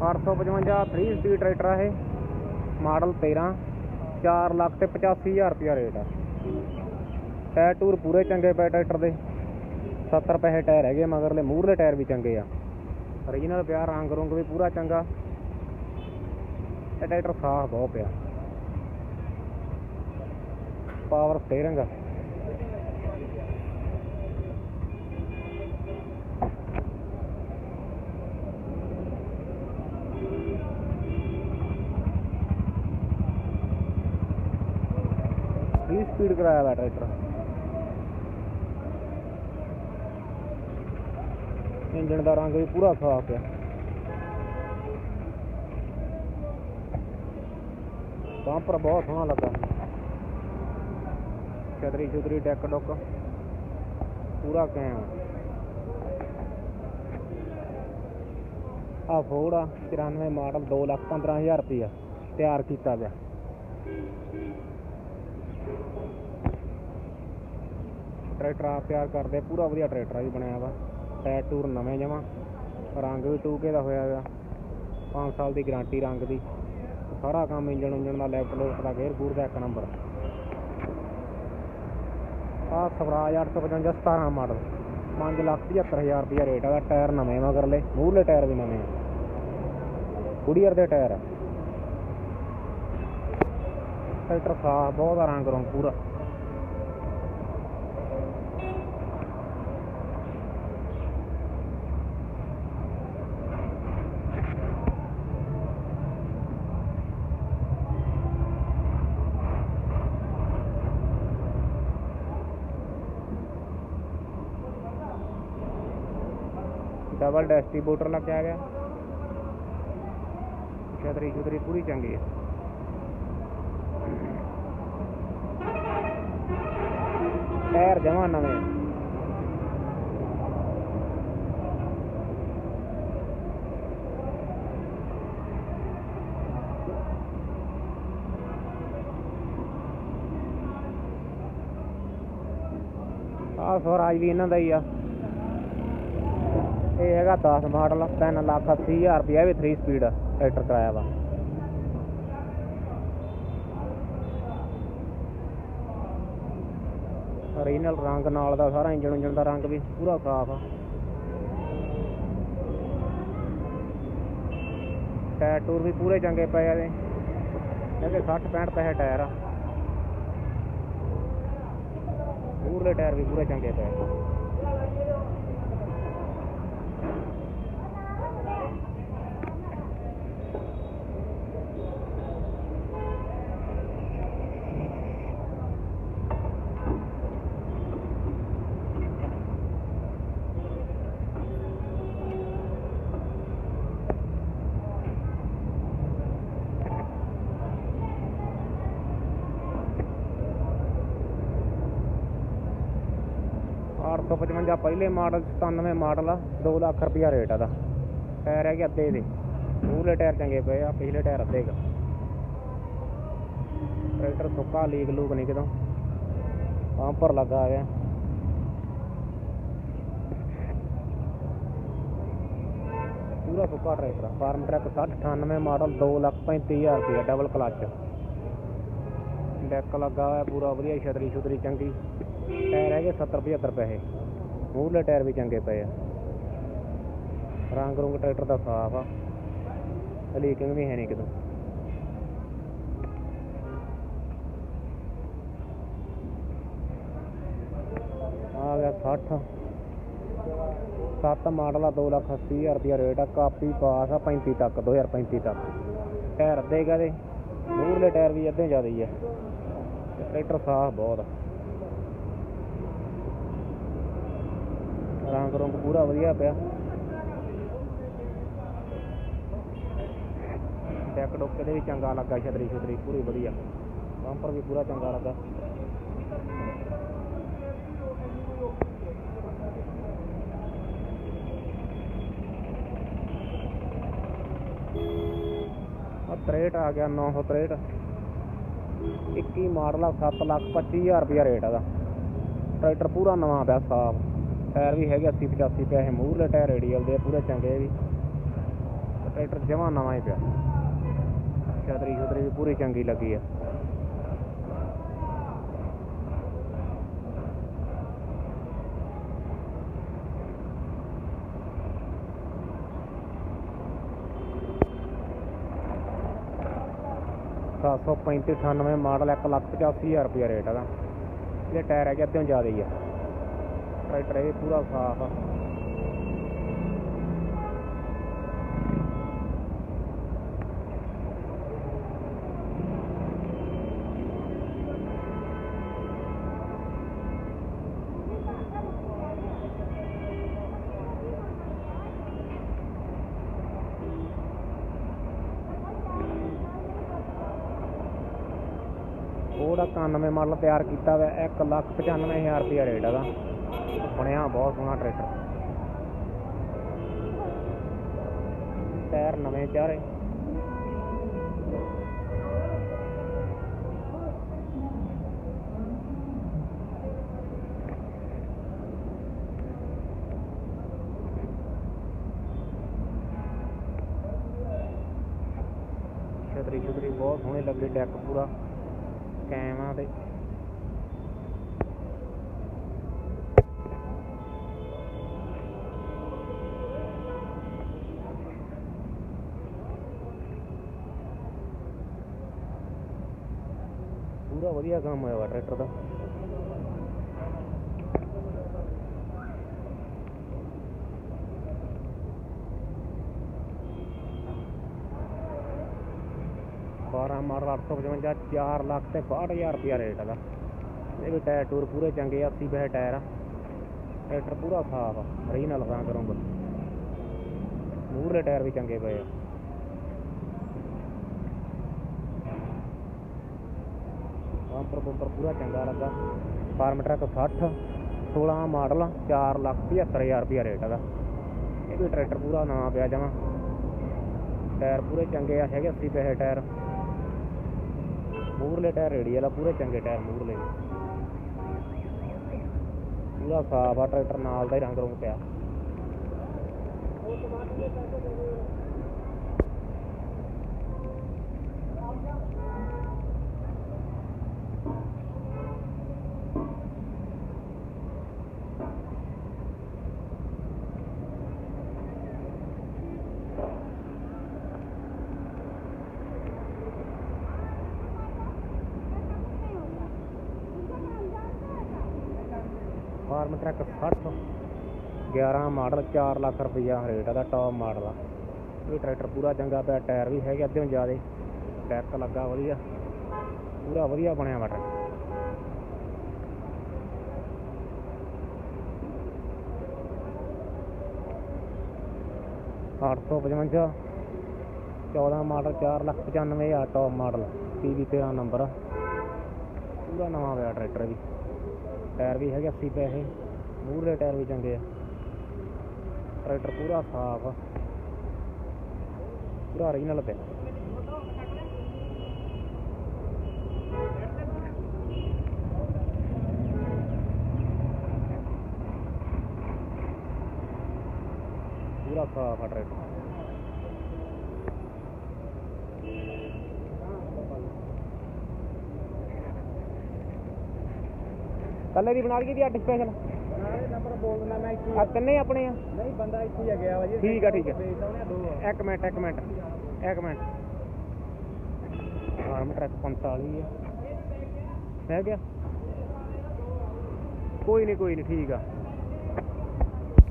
855 3 speed tractor ਆ ਇਹ। Model 13 4 lakh ਤੇ 85000 ਰੁਪਿਆ ਰੇਟ ਆ। ਟਾਇਰ ਟੂਰ ਪੂਰੇ ਚੰਗੇ ਪਏ ਟਰੈਕਟਰ ਦੇ। 70 ਪੈਸੇ ਟਾਇਰ ਹੈਗੇ ਮਗਰਲੇ ਮੂਹਰਲੇ ਟਾਇਰ ਵੀ ਚੰਗੇ ਆ। ਓਰੀਜਨਲ ਪਿਆ, ਰੰਗ ਰੁੰਗ ਵੀ ਪੂਰਾ ਚੰਗਾ। ਇਹ ਟਰੈਕਟਰ ਸਾਫ਼ ਬਹੁਤ ਪਿਆ। ਪਾਵਰ ਸਟੀਅਰਿੰਗ ਆ ਵੀਹ ਸਪੀਡ ਕਰਾਇਆ ਵਾ ਟਰੈਕਟਰ। ਇੰਜਣ ਦਾ ਰੰਗ ਵੀ ਪੂਰਾ ਸਾਫ਼ ਪਿਆ ਬੰਪਰ ਬਹੁਤ ਸੋਹਣਾ ਲੱਗਾ। ਛਤਰੀ ਛੁਤਰੀ, ਡੈਕ ਡੁੱਕ। ਪੂਰਾ ਕੈਮ ਆ ਫੋੜ ਆ 94 ਮਾਡਲ 2 ਲੱਖ 15000 ਰੁਪਇਆ ਤਿਆਰ ਕੀਤਾ ਗਿਆ। ਟਰੈਕਟਰ ਆਪ ਤਿਆਰ ਕਰਦੇ ਪੂਰਾ ਵਧੀਆ ਟਰੈਕਟਰ ਆ ਵੀ ਬਣਿਆ ਵਾ। ਟਾਇਰ ਟੂਰ ਨਵੇਂ ਜਮਾ, ਰੰਗ ਵੀ 2K ਦਾ ਹੋਇਆ ਵਾ। 5 ਸਾਲ ਦੀ ਗਾਰੰਟੀ ਰੰਗ ਦੀ। ਸਾਰਾ ਕੰਮ ਇੰਜਣ ਉਂਜਣ ਦਾ ਲੈਫਟ ਲੋਟ ਦਾ ਗੇਅਰ ਗੂਰ ਦਾ ਇੱਕ ਨੰਬਰ ਆ ਸਵਰਾਜ 855 17 ਮਾਡਲ 5 ਲੱਖ 75000 ਰੁਪਇਆ ਰੇਟ ਆ ਟਾਇਰ ਨਵੇਂ ਮਗਰਲੇ, ਮੂਹਰਲੇ ਟਾਇਰ ਵੀ ਨਵੇਂ ਆ। ਕੁੜੀਅਰ ਦੇ ਟਾਇਰ ਆ। ਟਰੈਕਟਰ ਸਾਫ਼ ਬਹੁਤ ਆ ਰੰਗ ਰੰਗ ਪੂਰਾ ਡਬਲ ਡਿਸਟ੍ਰੀਬਿਊਟਰ ਲੱਗਿਆ ਗਿਆ ਛਤਰੀ ਛਤਰੀ ਪੂਰੀ ਚੰਗੀ ਹੈ ਟਾਇਰ ਜਮਾ ਨਵੇਂ ਆ। ਸਵਰਾਜ ਵੀ ਇਹਨਾਂ ਦਾ ਹੀ ਆ ਇਹ ਹੈਗਾ 10 ਮਾਡਲ 3 ਲੱਖ 80 ਹਜ਼ਾਰ ਰੁਪਇਆ ਵੀ 3 ਸਪੀਡ ਟਰੈਕਟਰ ਕਰਾਇਆ ਵਾ ਓਰੀਜਨਲ ਰੰਗ ਨਾਲ ਦਾ ਸਾਰਾ ਇੰਜਣ ਉਂਜਣ ਦਾ ਰੰਗ ਵੀ ਪੂਰਾ ਸਾਫ਼ ਆ। ਟਾਇਰ ਟੂਰ ਵੀ ਪੂਰੇ ਚੰਗੇ ਪਏ ਆ ਇਹਦੇ। ਇਹਦੇ 60 65 ਪੈਸੇ ਟਾਇਰ ਆ। ਪੂਰੇ ਟਾਇਰ ਵੀ ਪੂਰੇ ਚੰਗੇ ਪਏ 155 ਪਹਿਲੇ ਮਾਡਲ 97 ਮਾਡਲ ਆ, ਦੋ ਲੱਖ ਰੁਪਇਆ ਰੇਟ ਆਦਾ ਟਾਇਰ ਹੈਗੇ ਅੱਧੇ ਦੇ ਮੂਹਰੇ ਟਾਇਰ ਚੰਗੇ ਪਏ ਆ, ਪਿਛਲੇ ਟਾਇਰ ਅੱਧੇ ਕ। ਟਰੈਕਟਰ ਸੁੱਕਾ, ਲੀਕ ਲੂਕ ਨਹੀਂ ਕਿਦੋਂ ਪੰਪਰ ਲੱਗਾ ਆ ਗਿਆ। ਪੂਰਾ ਸੁੱਕਾ ਟਰੈਕਟਰ ਫਾਰਮ ਟਰੈਕ ਟਰੱਕ ਅਠਾਨਵੇਂ ਮਾਡਲ, ਦੋ ਲੱਖ ਪੈਂਤੀ ਹਜ਼ਾਰ ਰੁਪਇਆ, ਡਬਲ ਕਲਚ। ਡੈਕ ਲੱਗਾ ਹੋਇਆ ਪੂਰਾ, ਵਧੀਆ ਛਤਰੀ ਛੁਤਰੀ ਚੰਗੀ। ਟਾਇਰ ਹੈਗੇ 70 75 ਪੈਸੇ। ਮੂਹਰਲੇ ਟਾਇਰ ਵੀ ਚੰਗੇ ਪਏ ਆ। ਰੰਗ ਰੁੰਗ ਟਰੈਕਟਰ ਦਾ ਸਾਫ਼ ਆ। ਲੀਕਿੰਗ ਵੀ ਹੈ ਨਹੀਂ ਕਿਤੋਂ। ਆ ਗਿਆ 60 ਸੱਤ ਮਾਡਲ ਆ 2 ਲੱਖ 80 ਹਜ਼ਾਰ ਰੁਪਇਆ ਰੇਟ ਆ। ਕਾਪੀ ਪਾਸ ਆ 35 ਤੱਕ 2035 ਤੱਕ। ਟਾਇਰ ਅੱਧੇ ਕਹਦੇ ਮੂਹਰਲੇ ਟਾਇਰ ਵੀ ਅੱਧੇ ਜ਼ਿਆਦਾ ਹੀ ਆ। ਟਰੈਕਟਰ ਸਾਫ਼ ਬਹੁਤ ਆ। ਰੰਗ ਰੰਗ ਪੂਰਾ ਵਧੀਆ ਪਿਆ। ਡੈਕ ਡੁੱਕ ਇਹਦੇ ਵੀ ਚੰਗਾ ਲੱਗਾ, ਛਤਰੀ ਛਤਰੀ, ਪੂਰੀ ਵਧੀਆ। ਬੰਪਰ ਵੀ ਪੂਰਾ ਚੰਗਾ ਲੱਗਾ। ਆ 63 ਆ ਗਿਆ 963 21 ਮਾਡਲ ਆ 7 ਲੱਖ 25000 ਰੁਪਇਆ ਰੇਟ ਇਹਦਾ। ਟਰੈਕਟਰ ਪੂਰਾ ਨਵਾਂ ਪਿਆ, ਸਾਫ਼। ਟਾਇਰ ਵੀ ਹੈਗੇ 80 85 ਪੈਸੇ ਮੂਹਰਲੇ ਟਾਇਰ ਰੇਡੀਅਲ ਦੇ ਆ, ਪੂਰੇ ਚੰਗੇ ਵੀ ਟਰੈਕਟਰ ਜਮਾ ਨਵਾਂ ਹੀ ਪਿਆ। ਛਤਰੀ ਛਤਰੀ ਵੀ ਪੂਰੀ ਚੰਗੀ ਲੱਗੀ ਆ। ਸੱਤ ਸੌ ਪੈਂਤੀ ਅਠਾਨਵੇਂ ਮਾਡਲ ਇੱਕ ਲੱਖ ਪਚਾਸੀ ਹਜ਼ਾਰ ਰੁਪਇਆ ਰੇਟ ਹੈਗਾ ਇਹਦੇ। ਟਾਇਰ ਹੈਗੇ ਅੱਧਿਓਂ ਜ਼ਿਆਦਾ ਹੀ ਆ। ਟਰੈਕਟਰ ਇਹ ਪੂਰਾ ਸਾਫ਼ ਆ। ਉਹਦਾ 91 ਮਾਡਲ ਤਿਆਰ ਕੀਤਾ ਹੋਇਆ 1 ਲੱਖ 95 ਹਜ਼ਾਰ ਰੁਪਇਆ ਰੇਟ ਹੈਗਾ ਬਣਿਆ ਬਹੁਤ ਸੋਹਣਾ ਟਰੈਕਟਰ। ਟਾਇਰ ਨਵੇਂ ਚਾਰੇ। ਛਤਰੀ ਛਤਰੀ ਬਹੁਤ ਸੋਹਣੇ ਲੱਗੇ ਡੈਕ ਪੂਰਾ। ਕੈਮ ਆ ਤੇ ਪੂਰਾ ਵਧੀਆ ਕੰਮ ਹੋਇਆ ਵਾ ਟਰੈਕਟਰ ਦਾ। ਬਾਰਾਂ ਮਾਡਲ 855 4 ਲੱਖ ਤੇ 62000 ਰੁਪਇਆ ਰੇਟ ਹੈਗਾ। ਇਹ ਵੀ ਟਾਇਰ ਟੂਰ ਪੂਰੇ ਚੰਗੇ ਆ 80 ਬਹਿ ਟਾਇਰ ਆ। ਟਰੈਕਟਰ ਪੂਰਾ ਸਾਫ਼ ਆ ਰਹੀ ਨਾਲ ਲਗਾ ਕਰੂੰਗਾ। ਮੂਹਰਲੇ ਟਾਇਰ ਵੀ ਚੰਗੇ ਪਏ ਆ। ਬੰਪਰ ਬੰਪਰ ਪੂਰਾ ਚੰਗਾ ਲੱਗਾ। ਫਾਰਮ ਟਰੱਕ 60 16 ਮਾਡਲ 4 ਲੱਖ 75000 ਰੁਪਇਆ ਰੇਟ ਹੈਗਾ। ਇਹ ਵੀ ਟਰੈਕਟਰ ਪੂਰਾ ਨਵਾਂ ਪਿਆ ਜਮਾ। ਟਾਇਰ ਪੂਰੇ ਚੰਗੇ ਆ, ਹੈਗੇ 80 ਪੈਸੇ ਟਾਇਰ। ਮੂਹਰਲੇ ਟਾਇਰ ਰੇੜੀ ਵਾਲਾ, ਪੂਰੇ ਚੰਗੇ ਟਾਇਰ ਮੂਹਰਲੇ ਪੂਰਾ ਸਾਫ਼ ਆ, ਟਰੈਕਟਰ ਨਾਲ ਦਾ ਹੀ ਰੰਗ ਰੁੰਗ ਪਿਆ। ਫਾਰਮ ਟਰੱਕ 60 11 ਮਾਡਲ 4 ਲੱਖ ਰੁਪਈਆ ਰੇਟ ਇਹਦਾ ਟੌਪ ਮਾਡਲ ਆ। ਇਹ ਟਰੈਕਟਰ ਪੂਰਾ ਚੰਗਾ ਪਿਆ ਟਾਇਰ ਵੀ ਹੈਗੇ ਅੱਧੇ ਜ਼ਿਆਦੇ। ਟੈਕ ਲੱਗਾ ਵਧੀਆ। ਪੂਰਾ ਵਧੀਆ ਬਣਿਆ ਵਾ ਟਰੈਕਟਰ ਅੱਠ ਸੌ ਪਚਵੰਜਾ 14 ਮਾਡਲ 4 ਲੱਖ 95 ਹਜ਼ਾਰ ਟੌਪ ਮਾਡਲ ਪੀਵੀ 13 ਨੰਬਰ ਪੂਰਾ ਨਵਾਂ ਪਿਆ ਟਰੈਕਟਰ ਵੀ। ਟਾਇਰ ਵੀ ਹੈਗੇ 80 ਪੈਸੇ। ਮੂਹਰੇ ਟਾਇਰ ਵੀ ਚੰਗੇ ਆ। ਟਰੈਕਟਰ ਪੂਰਾ ਸਾਫ਼ ਆ। ਪੂਰਾ ਓਰੀਜਨਲ ਪਿਆ। ਪੂਰਾ ਸਾਫ਼ ਆ ਟਰੈਕਟਰ। ਕੱਲੇ ਦੀ ਬਣਾ ਲਈਏ ਦੀ ਅੱਡ ਸਪੈਸ਼ਲ ਨੰਬਰ ਬੋਲ ਦਿੰਦਾ ਮੈਂ ਇੱਥੇ। ਆ ਤਿੰਨੇ ਆਪਣੇ ਆ। ਨਹੀਂ ਬੰਦਾ ਇੱਥੇ ਹੀ ਆ ਗਿਆ ਵਾ ਜੀ। ਠੀਕ ਆ, ਠੀਕ ਆ। ਇੱਕ ਮਿੰਟ ਇੱਕ ਮਿੰਟ ਇੱਕ ਮਿੰਟ। ਫਾਰਮ ਟਰੱਕ 45 ਆ। ਹੈ ਗਿਆ। ਕੋਈ ਨਹੀਂ ਕੋਈ ਨਹੀਂ ਠੀਕ ਆ।